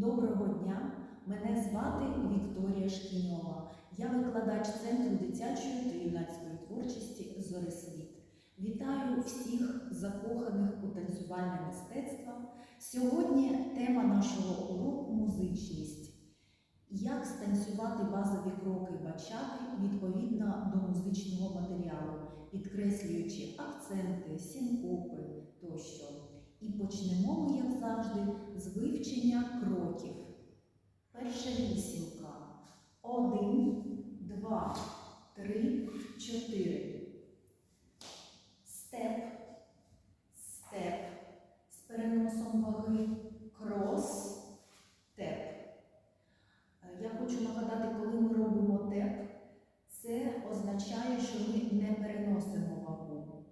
Доброго дня! Мене звати Вікторія Шкіньова. Я викладач Центру дитячої та юнацької творчості Зорисвіт. Вітаю всіх закоханих у танцювальне мистецтво. Сьогодні тема нашого уроку музичність. Як станцювати базові кроки бачати відповідно до музичного матеріалу, підкреслюючи акценти, синкопи тощо. І почнемо ми, як завжди, з вивчення кроків. Перша вісімка. Один, два, три, чотири. Степ, степ. З переносом ваги. Крос, теп. Е, Я хочу нагадати, коли ми робимо теп, це означає, що ми не переносимо вагу.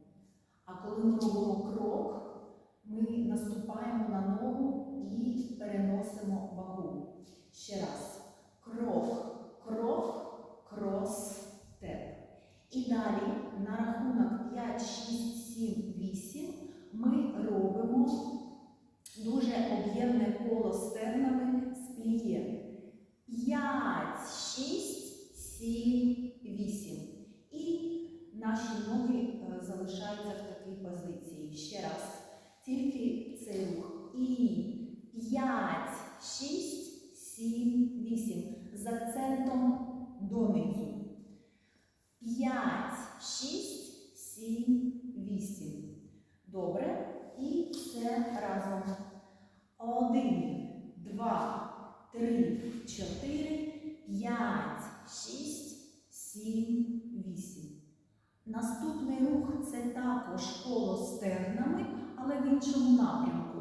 А коли ми робимо крок, ми наступаємо на ногу і переносимо вагу. Ще раз. Крок, крок, крос, теп. І далі на рахунок 5, 6, 7, 8 ми робимо дуже об'ємне коло стегнами з пліє. 5, 6, 7, 8. І наші ноги е, залишаються в такій позиції. Ще раз. Тільки цей рух. І 5, 6, 7, 8. З акцентом донизу. 5, 6, 7, 8. Добре. Це разом. 1, 2, 3, 4, 5, 6, 7, 8. Наступний рух це також коло стегнами, але в іншому напрямку.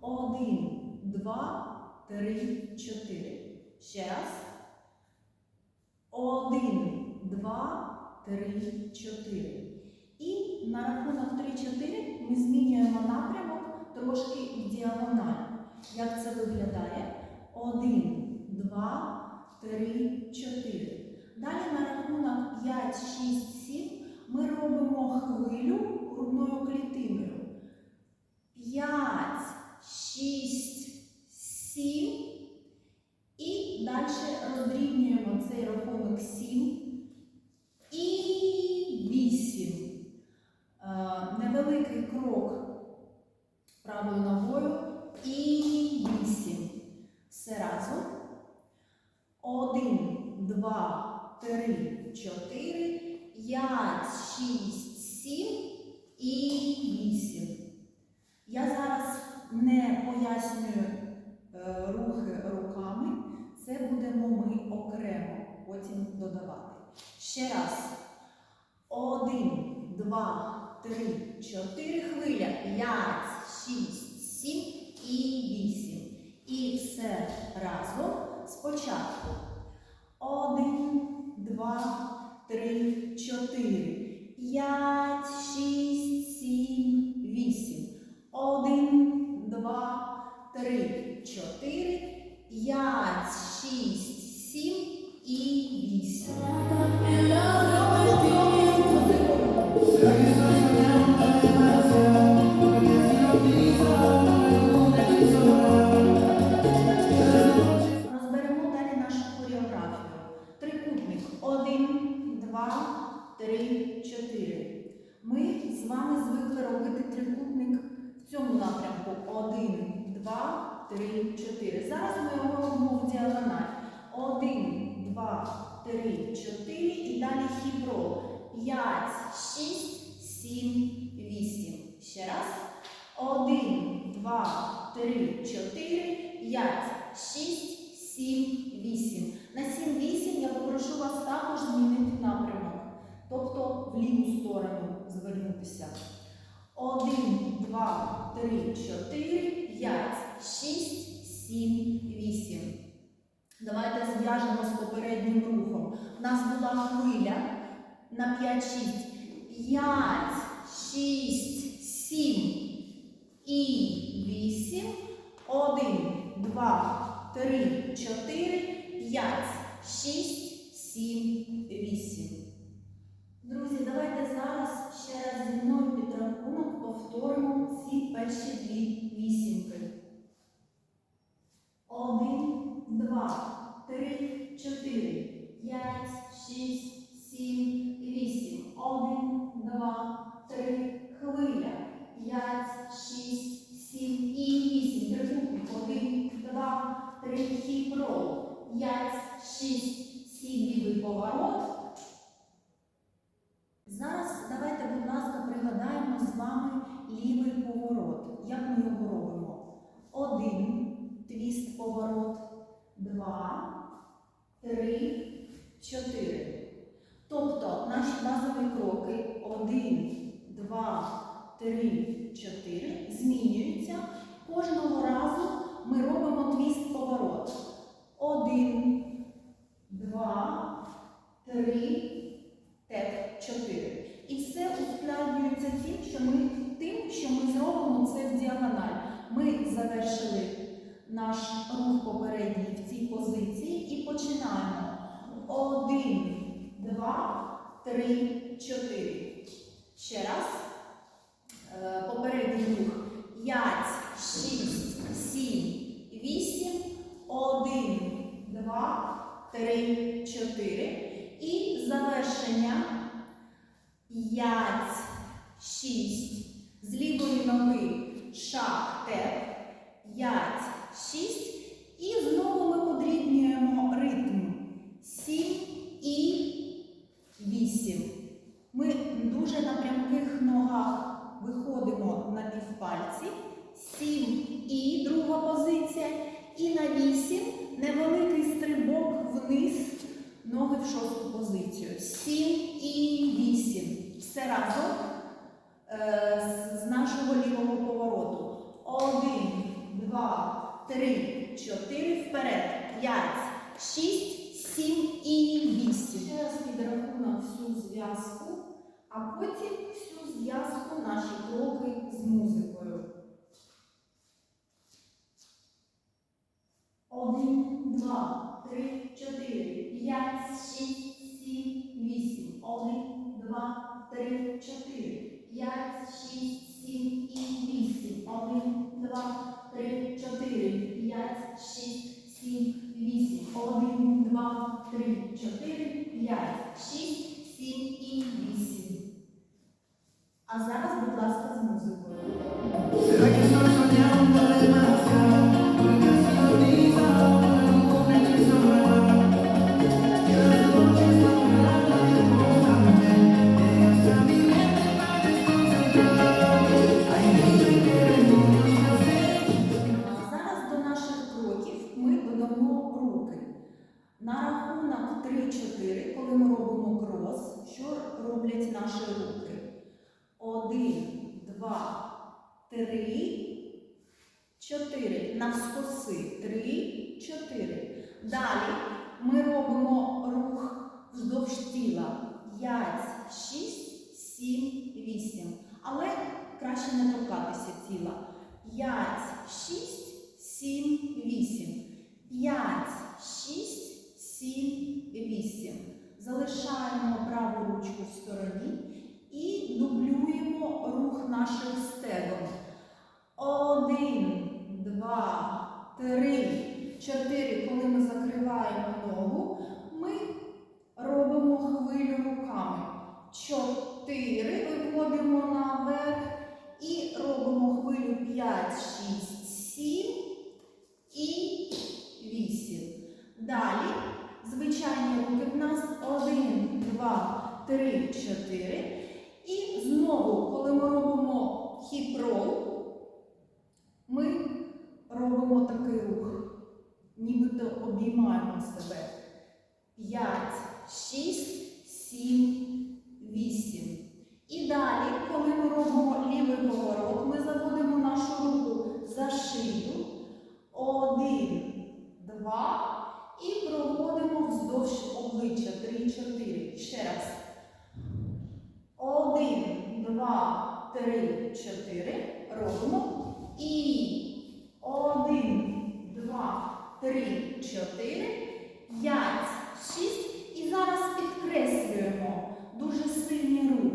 Один, два, три, чотири. Ще раз. Один, два, три, чотири. І на рахунок 3-4 ми змінюємо напрямок трошки в діагональ. Як це виглядає? Один, два, три, чотири. Далі на рахунок 5, 6, 7 ми робимо хвилю грудною клітиною. 5, 6, 7. І далі розрівнюємо цей рахунок 7 2, 3, 4, 5, 6, 7 і 8. Я зараз не пояснюю е, рухи руками. Це будемо ми окремо потім додавати. Ще раз. 1, 2, 3, 4 хвиля. 5, 6, 7 і 8. І все разом спочатку. 1, 2, 3, 4, 5, 6, 7, 8. 1, 2, 3, 4, 5, 6, 7 і 8. Три, чотири. І далі хібро. П'ять, шість, сім, вісім. Ще раз. Один, два, три, чотири, п'ять, шість, сім, вісім. На сім, вісім я попрошу вас також змінити напрямок. Тобто в ліву сторону звернутися. Один, два, три, чотири, п'ять, шість, сім, вісім. Давайте зв'яжемо з попереднім рухом. У нас була хвиля на 5, 6. 5, 6, 7 і 8. 1, 2, 3, 4, 5, 6, 7, 8. Друзі, давайте зараз ще раз зі мною підрахунок повторимо ці перші дві вісімки. Один, два, три, чотири, п'ять, шість, сім, вісім. Один, два, три, хвиля. П'ять, шість, сім і вісім. Трикутник. Один, два, три, хіп-рол. П'ять, шість, сім, лівий поворот. Зараз давайте, будь ласка, пригадаємо з вами лівий поворот. Як ми його робимо? Один, твіст поворот, два, три, чотири. Тобто наші базові кроки один, два, три, чотири змінюються. Кожного разу ми робимо твіст поворот. Один, два, три, теп, чотири. І все ускладнюється тим, що ми тим, що ми зробимо це в діагональ. Ми завершили наш рух попередній Один, два, три, чотири. Ще раз. Е, Попередній рух. П'ять, шість, сім, вісім, один, два, три, чотири. І завершення. П'ять, шість. З лівої ноги шаг теп. П'ять, шість. І знову на півпальці. 7 і друга позиція. І на 8 невеликий стрибок вниз, ноги в шосту позицію. 7 і 8. Все разом е, з нашого лівого повороту. 1, 2, 3. А потім всю зв'язку наші кроки з музикою. Один, два, три, чотири, п'ять, шість, сім, вісім. Один, два, три, чотири, п'ять, шість, сім і вісім. Один, два, три, чотири, п'ять, шість, сім, вісім. Один, два, три, чотири, п'ять, шість, сім і вісім. Будь ласка, з музикою. На рахунок 3-4, коли ми робимо крос, що роблять наші руки? Два, три, чотири. Навскоси. Три, чотири. Далі ми робимо рух вздовж тіла. П'ять, шість, сім, вісім. Але краще не торкатися тіла. П'ять, шість, сім, вісім. П'ять, шість, сім, вісім. Залишаємо праву ручку в стороні і дублюємо рух наших стегон. Один, два, три, чотири. Коли ми закриваємо ногу, ми робимо хвилю руками. Чотири виводимо наверх і робимо хвилю 5, 6, 7 і 8. Далі звичайні руки в нас 1, 2, 3, 4. Знову, коли ми робимо хіп-рол, ми робимо такий рух, нібито обіймаємо себе. 5, 6, 7, 8. І далі, коли ми робимо лівий поворот, ми заводимо нашу руку за шию. Один, два. І проводимо вздовж обличчя. Три, чотири. Ще раз. Один, два, три, чотири. Робимо. І один, два, три, чотири, п'ять, шість. І зараз підкреслюємо дуже сильні руки.